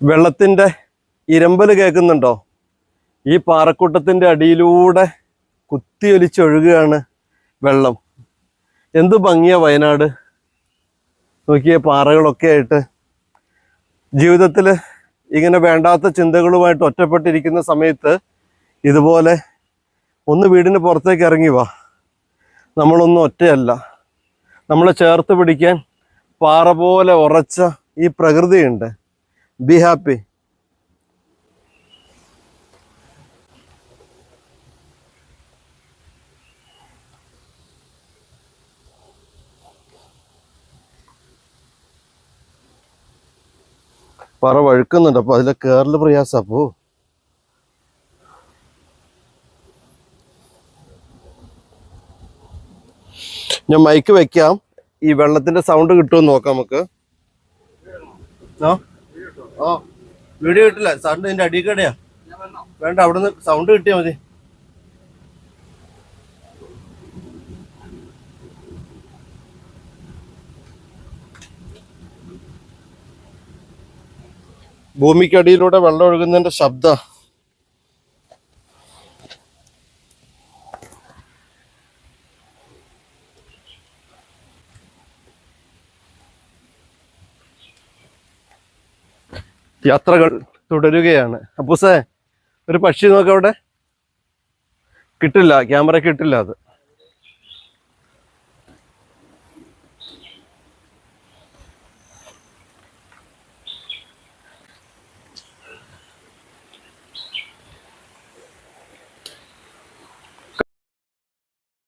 വെള്ളത്തിന്റെ ഇരമ്പൽ കേൾക്കുന്നുണ്ടോ? ഈ പാറക്കൂട്ടത്തിന്റെ അടിയിലൂടെ കുത്തിയൊലിച്ചൊഴുകുകയാണ് വെള്ളം. എന്ത് ഭംഗിയ വയനാട്. നോക്കിയ പാറകളൊക്കെ ആയിട്ട് ജീവിതത്തിൽ ഇങ്ങനെ വേണ്ടാത്ത ചിന്തകളുമായിട്ട് ഒറ്റപ്പെട്ടിരിക്കുന്ന സമയത്ത് ഇതുപോലെ ഒന്ന് വീടിന് പുറത്തേക്ക് ഇറങ്ങി വാ. നമ്മളൊന്നും ഒറ്റയല്ല. നമ്മളെ ചേർത്ത് പിടിക്കാൻ പാറ പോലെ ഉറച്ച ഈ പ്രകൃതിയുണ്ട്. ബി ഹാപ്പി പറ വഴുക്കുന്നുണ്ട്. അപ്പൊ അതിലെ കേറൽ പ്രയാസ അപ്പോ ഞാൻ മൈക്ക് വെക്കാം. ഈ വെള്ളത്തിന്റെ സൗണ്ട് കിട്ടുമെന്ന് നോക്കാം നമുക്ക്. ആ? ആ വീഡിയോ കിട്ടില്ല. സൗണ്ട് ഇതിന്റെ അടിക്കടയാ വേണ്ട അവിടെ നിന്ന് സൗണ്ട് കിട്ടിയാ മതി. ഭൂമിക്കടിയിലൂടെ വെള്ളം ഒഴുകുന്നതിന്റെ ശബ്ദ. യാത്രകൾ തുടരുകയാണ്. അപ്പൂസേ ഒരു പക്ഷി നോക്കവിടെ കിട്ടില്ല ക്യാമറ കിട്ടില്ല അത്.